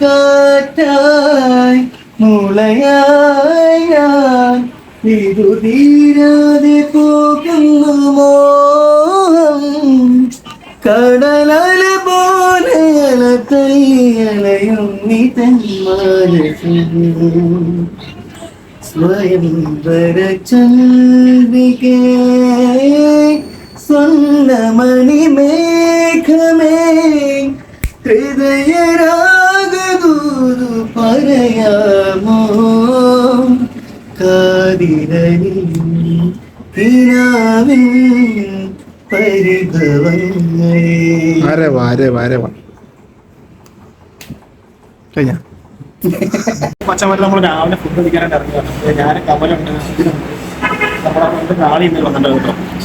കാറ്റായി മുളയായി ഞാൻ ഇതു തീരാതെ പോകുന്നു മോഹം. കടലല പോലെ അലതയ്യലയും നീ തന്മാനസം സ്വയം വരചന്ദ്രികേ സ്വർണമണി മേഘമേ പരിഭവങ്ങളെ വരെ വരെ വരെ വാ കഴിഞ്ഞ? പച്ചമരം നമ്മൾ രാവിലെ ഫുഡ് കഴിക്കാനായിട്ട് ഇറങ്ങിയാണ് ഞാൻ കമലുണ്ട്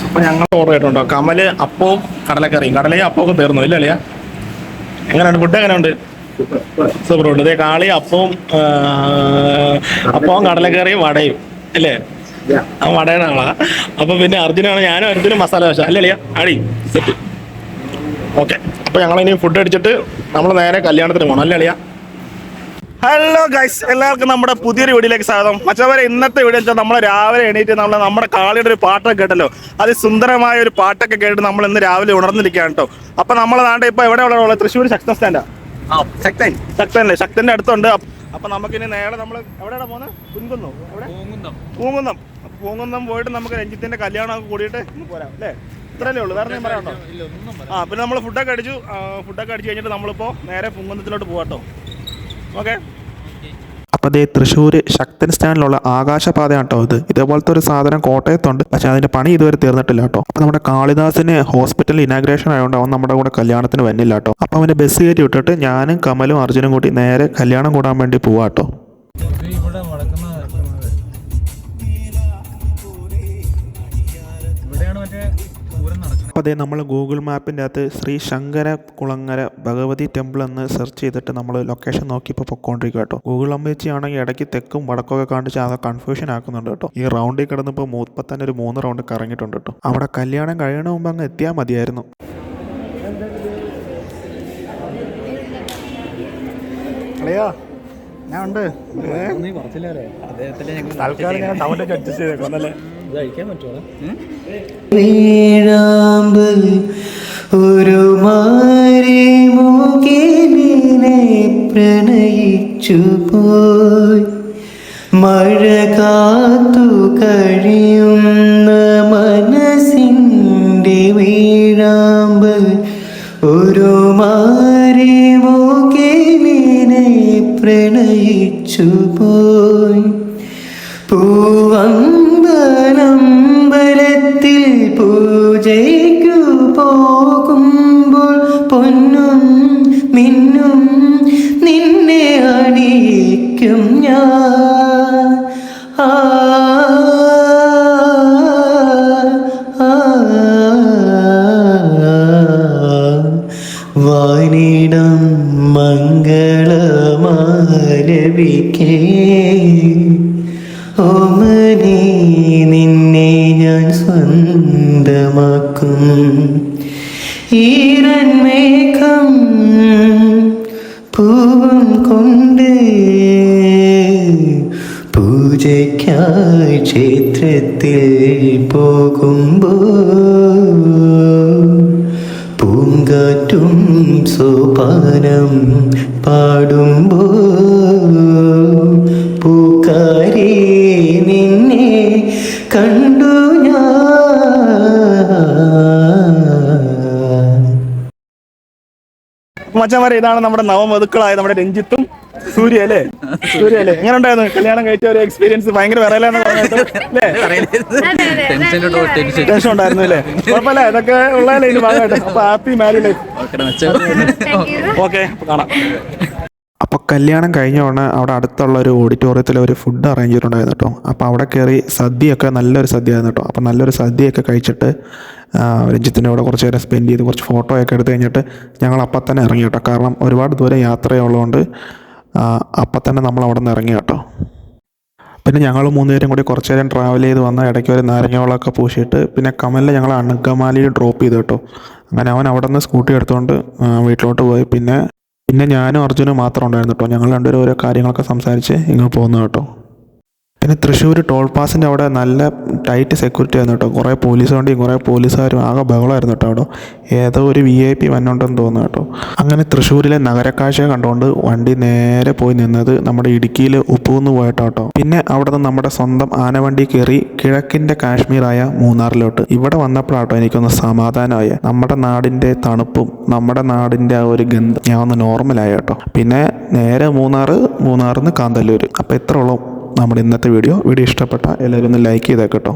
അപ്പൊ ഞങ്ങൾ ഓർഡർ ചെയ്തിട്ടുണ്ടോ. കമൽ അപ്പവും കടലക്കറിയും. കടലയും അപ്പവും ഒക്കെ തീർന്നു. ഇല്ല അളിയാ? എങ്ങനെയുണ്ട്? ഫുഡ് എങ്ങനെയുണ്ട്? സൂപ്പർ ഉണ്ട്. ഇതേ കാളി അപ്പവും അപ്പവും കടലക്കറിയും വടയും. അല്ലേ ആ വടയുടെ ആളാ. അപ്പൊ പിന്നെ അർജുനാണ് ഞാനും അർജുനും മസാല ദോശ. അല്ലേ അളിയാ? അടി സെറ്റ് ഓക്കെ. അപ്പൊ ഞങ്ങൾ ഇനി ഫുഡ് അടിച്ചിട്ട് നമ്മൾ നേരെ കല്യാണത്തിന് പോകണം അല്ലേ അളിയ? ഹലോ ഗൈസ് എല്ലാവർക്കും നമ്മുടെ പുതിയൊരു വീഡിയോയിലേക്ക് സ്വാഗതം. മറ്റവരെ ഇന്നത്തെ വീഡിയോ വെച്ചാൽ നമ്മൾ രാവിലെ എണീറ്റ് നമ്മൾ നമ്മുടെ കാളിയുടെ ഒരു പാട്ടൊക്കെ കേട്ടല്ലോ. അത് സുന്ദരമായ ഒരു പാട്ടൊക്കെ കേട്ട് നമ്മൾ ഇന്ന് രാവിലെ ഉണർന്നിരിക്കുകയാണ് കേട്ടോ. അപ്പൊ നമ്മൾ നാണ്ട് ഇപ്പൊ എവിടെ ഉള്ളത് തൃശ്ശൂർ ശക്തൻ സ്റ്റാൻഡാ ശക്തൻ. ശക്തനല്ലേ ശക്തന്റെ അടുത്തുണ്ട്. അപ്പൊ നമുക്ക് നമുക്കിനി നേരെ നമ്മൾ എവിടെയാണ് പോകുന്നത് കുൻകുന്നോ. എവിടെ? പൂങ്കുന്നം. അപ്പൊ പൂങ്കുന്നം പോയിട്ട് നമുക്ക് രഞ്ജിത്തിന്റെ കല്യാണമൊക്കെ കൂടിയിട്ട് ഇന്ന് പോരാം അല്ലേ? ഇത്രയല്ലേ ഉള്ളൂ. വേറെ ഞാൻ പറയാനുണ്ടോ? ആ പിന്നെ നമ്മൾ ഫുഡൊക്കെ അടിച്ചു. ഫുഡൊക്കെ അടിച്ചു കഴിഞ്ഞിട്ട് നമ്മളിപ്പോൾ നേരെ പൂങ്കുന്നത്തിലോട്ട് പോകാട്ടോ ഓക്കെ? അപ്പോൾ അതേ തൃശ്ശൂർ ശക്തൻ സ്റ്റാൻഡിലുള്ള ആകാശപാതയാണ് കേട്ടോ ഇത്. ഇതേപോലത്തെ ഒരു സാധനം കോട്ടയത്തുണ്ട്. പക്ഷേ അതിന്റെ പണി ഇതുവരെ തീർന്നിട്ടില്ല കേട്ടോ അപ്പോൾ നമ്മുടെ കാളിദാസിന് ഹോസ്പിറ്റലിൽ ഇനാഗ്രേഷൻ ആയതുകൊണ്ട് അവൻ നമ്മുടെ കൂടെ കല്യാണത്തിന് വന്നില്ല കേട്ടോ അപ്പോൾ അവന്റെ ബസ് കയറ്റി വിട്ടിട്ട് ഞാനും കമലും അർജുനും കൂടി നേരെ കല്യാണം കൂടാൻ വേണ്ടി പോവാ കേട്ടോ ഇവിടെയാണ് മറ്റേ അപ്പോൾ അതേ നമ്മൾ ഗൂഗിൾ മാപ്പിന്റെ അകത്ത് ശ്രീ ശങ്കര കുളങ്ങര ഭഗവതി ടെമ്പിൾ എന്ന് സെർച്ച് ചെയ്തിട്ട് നമ്മൾ ലൊക്കേഷൻ നോക്കി ഇപ്പോൾ പൊക്കോണ്ടിരിക്കുക കേട്ടോ. ഗൂഗിൾ അമ്മച്ചി ആണെങ്കിൽ ഇടയ്ക്ക് തെക്കും വടക്കൊക്കെ കാണിച്ച് അത് കൺഫ്യൂഷൻ ആക്കുന്നുണ്ട് കേട്ടോ. ഈ റൗണ്ടിൽ കിടന്നിപ്പോൾ മൂപ്പത്തന്നെ ഒരു മൂന്ന് റൗണ്ട് കറങ്ങിയിട്ടുണ്ട് കേട്ടോ. അവിടെ കല്യാണം കഴിയണ മുമ്പ് അങ്ങ് എത്തിയാൽ മതിയായിരുന്നു. അളിയാ ഞാൻ ഉണ്ട്. തൽക്കാലം ഞാൻ ടൗണിലേക്ക് അഡ്ജസ്റ്റ് ചെയ്തേക്കുന്നല്ലേ ഇത് കഴിക്കാൻ പറ്റുമോ വീഴാമ്പൽ ഒരു മാരി മൂക്കിനെ പ്രണയിച്ചു പോയി. മഴ കാത്തു കഴിയുന്ന മനസ്സിന്റെ വീഴാമ്പൽ ഒരു മാരി മൂക്കിനെ പ്രണയിച്ചു പോയി. പൂവമ്പലമ്പലത്തിൽ പൂജയ്ക്കു പോകുമ്പോൾ പൊന്നും മിന്നും നിന്നെ അണിയിക്കും ഞാൻ. വാനിടം മംഗളമാലവിക്കേ സ്വന്തമാക്കും ഈരന്മേഘം പൂവം കൊണ്ട് പൂജയ്ക്കായി ക്ഷേത്രത്തിൽ പോകുമ്പോൾ പൂങ്കാറ്റും സോപാനം പാടുമ്പോൾ പൂക്കാരി മച്ചന്മാരെ ഇതാണ് നമ്മുടെ നവമതുക്കളായ നമ്മുടെ രഞ്ജിത്തും സൂര്യ അല്ലേ? സൂര്യ അല്ലേ? എങ്ങനെ ഉണ്ടായിരുന്നു? കല്യാണം കഴിച്ച ഒരു എക്സ്പീരിയൻസ് ഭയങ്കര വിറയലാന്ന് പറഞ്ഞിട്ട് അല്ലേ? Tension tension. ഉണ്ടായിരുന്നു അല്ലേ? കുഴപ്പമില്ല ഇതൊക്കെ ഉള്ളതല്ലേ ഇതിന് ഭാഗമായിട്ട് അപ്പൊ ഹാപ്പി മാരി ലൈഫ് ഓക്കെ കാണാം. അപ്പോൾ കല്യാണം കഴിഞ്ഞ ഉടനെ അവിടെ അടുത്തുള്ള ഒരു ഓഡിറ്റോറിയത്തിൽ ഒരു ഫുഡ് അറേഞ്ച് ചെയ്തിട്ടുണ്ടായിരുന്നു കേട്ടോ. അപ്പോൾ അവിടെ കയറി സദ്യയൊക്കെ നല്ലൊരു സദ്യ ആയിരുന്നു കേട്ടോ. അപ്പോൾ നല്ലൊരു സദ്യയൊക്കെ കഴിച്ചിട്ട് രഞ്ജിത്തിന്റെ കൂടെ കുറച്ച് നേരം സ്പെൻഡ് ചെയ്ത് കുറച്ച് ഫോട്ടോ ഒക്കെ എടുത്ത് കഴിഞ്ഞിട്ട് ഞങ്ങൾ അപ്പം തന്നെ ഇറങ്ങി കേട്ടോ. കാരണം ഒരുപാട് ദൂരം യാത്രയുള്ളതുകൊണ്ട് അപ്പം തന്നെ നമ്മൾ അവിടെ നിന്ന് ഇറങ്ങി കേട്ടോ. പിന്നെ ഞങ്ങൾ മൂന്നുപേരും കൂടി കുറച്ച് നേരം ട്രാവൽ ചെയ്ത് വന്ന ഇടയ്ക്ക് ഒരു നാരങ്ങവെള്ളമൊക്കെ പൂശിയിട്ട് പിന്നെ കമലിൽ ഞങ്ങൾ അണുക്കമാലിയിൽ ഡ്രോപ്പ് ചെയ്തു കേട്ടോ. അങ്ങനെ അവൻ അവിടെ നിന്ന് സ്കൂട്ടി എടുത്തുകൊണ്ട് വീട്ടിലോട്ട് പോയി. പിന്നെ പിന്നെ ഞാനും അർജുനും മാത്രം ഉണ്ടായിരുന്നു കേട്ടോ. ഞങ്ങൾ രണ്ടുപേരും ഓരോ കാര്യങ്ങളൊക്കെ സംസാരിച്ച് ഇങ്ങ് പോകുന്നു കേട്ടോ. പിന്നെ തൃശ്ശൂർ ടോൾ പാസിന്റെ അവിടെ നല്ല ടൈറ്റ് സെക്യൂരിറ്റി ആയിരുന്നു കേട്ടോ. കുറേ പോലീസ് വണ്ടിയും കുറേ പോലീസുകാരും ആകെ ബഹളമായിരുന്നു കേട്ടോ അവിടെ. ഏതോ ഒരു വി ഐ പി വന്നുണ്ടെന്ന് തോന്നുന്നു കേട്ടോ. അങ്ങനെ തൃശ്ശൂരിലെ നഗരക്കാഴ്ച കണ്ടുകൊണ്ട് വണ്ടി നേരെ പോയി നിന്നത് നമ്മുടെ ഇടുക്കിയിൽ ഉപ്പൂന്ന് പോയിട്ടോ കേട്ടോ. പിന്നെ അവിടെ നിന്ന് നമ്മുടെ സ്വന്തം ആനവണ്ടി കയറി കിഴക്കിന്റെ കാശ്മീരായ മൂന്നാറിലോട്ട്. ഇവിടെ വന്നപ്പോഴാട്ടോ എനിക്കൊന്ന് സമാധാനമായ. നമ്മുടെ നാടിന്റെ തണുപ്പും നമ്മുടെ നാടിന്റെ ആ ഒരു ഗന്ധം ഞാൻ ഒന്ന് നോർമലായ കേട്ടോ. പിന്നെ നേരെ മൂന്നാറ് മൂന്നാറിൽ നിന്ന് കാന്തല്ലൂർ അപ്പോൾ എത്ര ഉള്ളൂ. നമ്മുടെ ഇന്നത്തെ വീഡിയോ. വീഡിയോ ഇഷ്ടപ്പെട്ട എല്ലാവരും ഒന്ന് ലൈക്ക് ചെയ്തേക്കട്ടോ